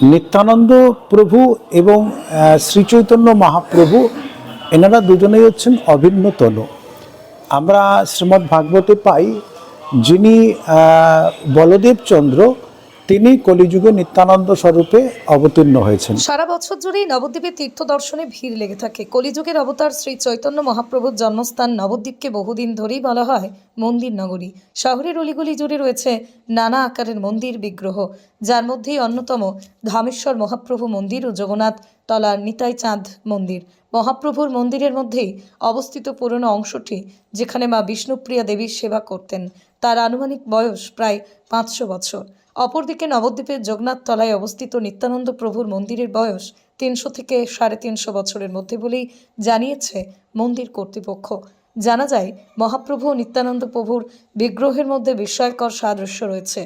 নিত্যানন্দ প্রভু এবং শ্রীচৈতন্য মহাপ্রভু, এনারা দুজনেই হচ্ছেন অভিন্ন তনু আমরা শ্রীমদ্ ভাগবতে পাই যিনি বলদেবচন্দ্র চন্দ্র তিনি কলিযুগে নিত্যানন্দ স্বরূপে অবতীর্ণ হয়েছেন। সারা বছর জুড়েই নবদ্বীপে তীর্থ দর্শনে ভিড় লেগে থাকে। কলিযুগের অবতার শ্রী চৈতন্য মহাপ্রভুর জন্মস্থান নবদ্বীপকে বহুদিন ধরেই বলা হয় মন্দির নগরী। শহরের অলিগলি জুড়ে রয়েছে নানা আকারের মন্দির বিগ্রহ। যার মধ্যেই অন্যতম ধামেশ্বর মহাপ্রভু মন্দির ও জগন্নাথ তলার নিতাই চাঁদ মন্দির। মহাপ্রভুর মন্দিরের মধ্যেই অবস্থিত পুরনো অংশটি, যেখানে মা বিষ্ণুপ্রিয়া দেবীর সেবা করতেন। তার আনুমানিক বয়স প্রায় পাঁচশো বছর। অপরদিকে নবদ্বীপের যোগনাথ তলায় অবস্থিত নিত্যানন্দ প্রভুর মন্দিরের বয়স তিনশো থেকে সাড়ে তিনশো বছরের মধ্যে বলেই জানিয়েছে মন্দির কর্তৃপক্ষ। জানা যায়, মহাপ্রভু ও নিত্যানন্দ প্রভুর বিগ্রহের মধ্যে বিস্ময়কর সাদৃশ্য রয়েছে।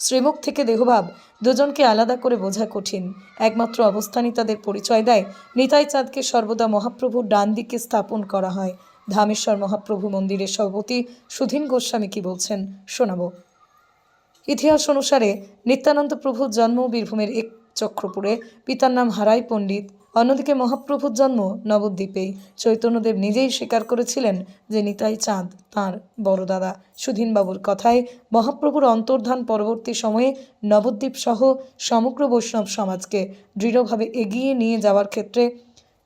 শ্রীমুখ থেকে দেহভাব দুজনকে আলাদা করে বোঝা কঠিন। একমাত্র অবস্থানই তাদের পরিচয় দেয়। নিতাই চাঁদকে সর্বদা মহাপ্রভুর ডান দিকে স্থাপন করা হয়। ধামেশ্বর মহাপ্রভু মন্দিরের সভাপতি সুধীন গোস্বামী কি বলছেন শোনাবো। ইতিহাস অনুসারে নিত্যানন্দ প্রভুর জন্ম বীরভূমের এক চক্রপুরে। পিতার নাম হারাই পণ্ডিত। অন্যদিকে মহাপ্রভুর জন্ম নবদ্বীপেই চৈতন্যদেব নিজেই স্বীকার করেছিলেন যে নিতাই চাঁদ তাঁর বড় দাদা। সুধীনবাবুর কথায় মহাপ্রভুর অন্তর্ধান পরবর্তী সময়ে নবদ্বীপ সহ সমগ্র বৈষ্ণব সমাজকে দৃঢ়ভাবে এগিয়ে নিয়ে যাওয়ার ক্ষেত্রে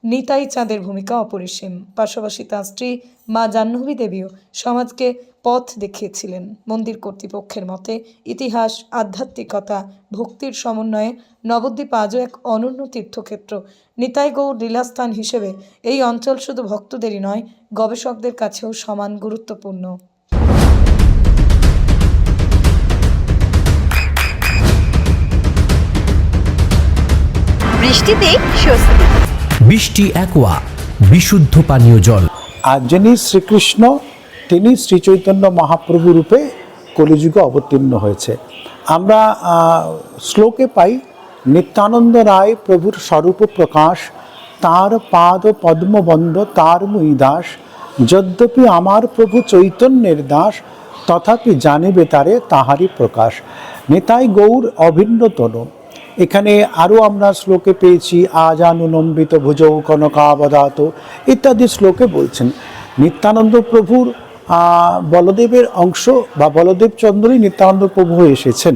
নিতাই চাঁদের ভূমিকা অপরিসীম। পাশাপাশি তাঁর স্ত্রী মা জাহ্নবী দেবীও সমাজকে পথ দেখিয়েছিলেন। মন্দির কর্তৃপক্ষের মতে, ইতিহাস, আধ্যাত্মিকতা, ভক্তির সমন্বয়ে নবদ্বীপ আজও এক অনন্য তীর্থক্ষেত্র। নিতাই গৌর লীলাস্থান হিসেবে এই অঞ্চল শুধু ভক্তদেরই নয়, গবেষকদের কাছেও সমান গুরুত্বপূর্ণ। বৃষ্টিতে স্বস্তি। বৃষ্টি অ্যাকোয়া বিশুদ্ধ পানীয় জল। আর যিনি শ্রীকৃষ্ণ, তিনি শ্রীচৈতন্য মহাপ্রভু রূপে কলিযুগে অবতীর্ণ হয়েছে। আমরা শ্লোকে পাই, নিত্যানন্দ রায় প্রভুর স্বরূপ প্রকাশ, তার পাদ পদ্মবন্ধ তার মুই দাস, যদ্যপি আমার প্রভু চৈতন্যের দাস, তথাপি জানিবে তারে তাহারই প্রকাশ। নেতাই গৌর অভিন্ন তনু। এখানে আরও আমরা শ্লোকে পেয়েছি আজানুলম্বিত ভুজৌ কনকাবদাত ইত্যাদি শ্লোকে বলছেন। নিত্যানন্দ প্রভুর বলদেবের অংশ বা বলদেব চন্দ্রই নিত্যানন্দ প্রভু এসেছেন।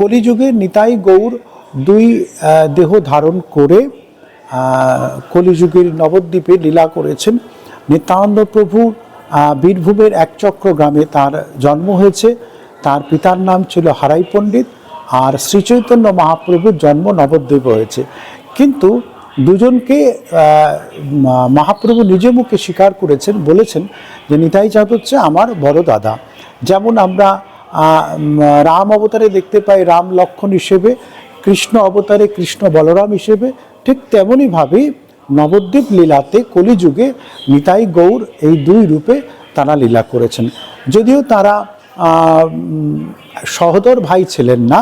কলিযুগে নিতাই গৌর দুই দেহ ধারণ করে কলিযুগের নবদ্বীপে লীলা করেছেন। নিত্যানন্দ প্রভু বীরভূমের একচক্র গ্রামে তার জন্ম হয়েছে। তার পিতার নাম ছিল হারাই পণ্ডিত। আর শ্রীচৈতন্য মহাপ্রভুর জন্ম নবদ্বীপে হয়েছে। কিন্তু দুজনকে মহাপ্রভু নিজে মুখে স্বীকার করেছেন, বলেছেন যে নিতাই চাঁদ হচ্ছে আমার বড় দাদা। যেমন আমরা রাম অবতারে দেখতে পাই রাম লক্ষণ হিসেবে, কৃষ্ণ অবতারে কৃষ্ণ বলরাম হিসেবে, ঠিক তেমনইভাবেই নবদ্বীপ লীলাতে কলিযুগে নিতাই গৌর এই দুই রূপে তারা লীলা করেছেন। যদিও তারা সহদর ভাই ছিলেন না।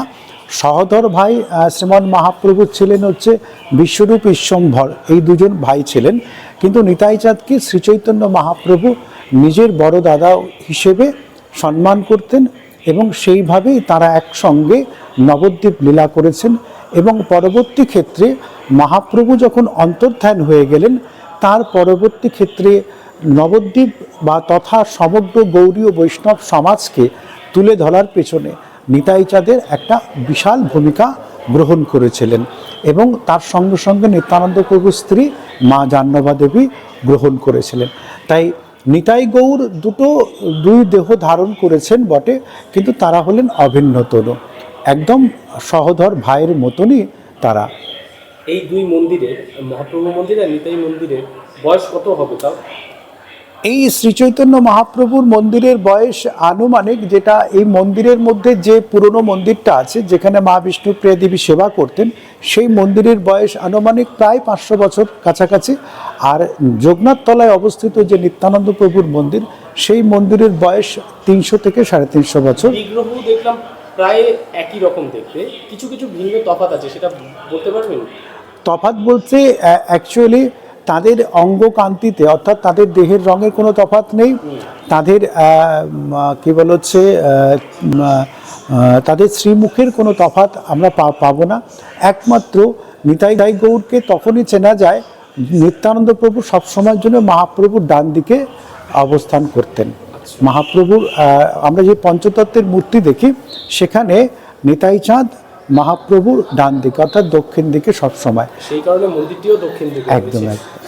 সহদর ভাই শ্রীমন মহাপ্রভু ছিলেন হচ্ছে বিশ্বরূপ ঈশ্বম্ভর। এই দুজন ভাই ছিলেন। কিন্তু নিতাই চাঁদকে শ্রীচৈতন্য মহাপ্রভু নিজের বড় দাদা হিসেবে সম্মান করতেন এবং সেইভাবেই তারা একসঙ্গে নবদ্বীপ লীলা করেছেন এবং পরবর্তী ক্ষেত্রে মহাপ্রভু যখন অন্তর্ধান হয়ে গেলেন, তার পরবর্তী ক্ষেত্রে নবদ্বীপ বা তথা সমগ্র গৌরীয় বৈষ্ণব সমাজকে তুলে ধরার পেছনে নিতাই চাঁদের একটা বিশাল ভূমিকা গ্রহণ করেছিলেন এবং তার সঙ্গে সঙ্গে নিত্যানন্দ প্রভুর স্ত্রী মা জাহ্নবা দেবী গ্রহণ করেছিলেন। তাই নিতাই গৌর দুটো, দুই দেহ ধারণ করেছেন বটে, কিন্তু তারা হলেন অভিন্ন তনু একদম সহধর ভাইয়ের মতনই তারা। এই দুই মন্দিরের মহাপ্রভু মন্দির আর নিতাই মন্দিরের বয়স কত হবে তাও? এই শ্রীচৈতন্য মহাপ্রভুর মন্দিরের বয়স আনুমানিক যেটা এই মন্দিরের মধ্যে যে পুরনো মন্দিরটা আছে যেখানে মা বিষ্ণুপ্রিয়া দেবী সেবা করতেন সেই মন্দিরের বয়স আনুমানিক প্রায় পাঁচশো বছর কাছাকাছি। আর যোগনাথ তলায় অবস্থিত যে নিত্যানন্দ প্রভুর মন্দির সেই মন্দিরের বয়স তিনশো থেকে সাড়ে তিনশো বছর। দেখলাম প্রায় একই রকম দেখতে। কিছু কিছু ভিন্ন তফাৎ আছে সেটা বলতে পারবেন? তফাৎ বলতে অ্যাকচুয়ালি তাদের অঙ্গকান্তিতে অর্থাৎ তাদের দেহের রঙের কোনো তফাৎ নেই। তাদের কি বল হচ্ছে তাদের শ্রীমুখের কোনো তফাৎ আমরা পা- পাবো না। একমাত্র নিতাই দাই গৌরকে তখনই চেনা যায় নিত্যানন্দ প্রভু সবসময়ের জন্য মহাপ্রভুর ডান দিকে অবস্থান করতেন। মহাপ্রভুর আমরা যে পঞ্চতত্ত্বের মূর্তি দেখি সেখানে নিতাই চাঁদ মহাপ্রভুর ডান দিকে অর্থাৎ দক্ষিণ দিকে সবসময় সেই কারণে মন্দিরটিও দক্ষিণ দিকে একদম,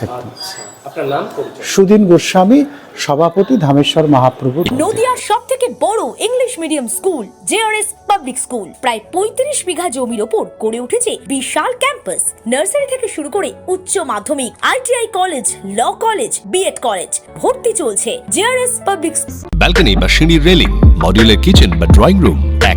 একদম। আচ্ছা আপনার নাম পরিচয়? সুদিন গোস্বামী সভাপতি ধামেশ্বর মহাপ্রভুর নদিয়ার সব থেকে বড় English medium school JRS public school প্রায় পঁয়ত্রিশ বিঘা জমির ওপর গড়ে উঠেছে বিশাল ক্যাম্পাস নার্সারি থেকে শুরু করে উচ্চ মাধ্যমিক ITI college law college BEd college ভর্তি চলছে। জেআরএস পাবলিক ব্যালকনি বা সিঁড়ির রেলিং মডিউলার কিচেন বা ড্রয়িং রুম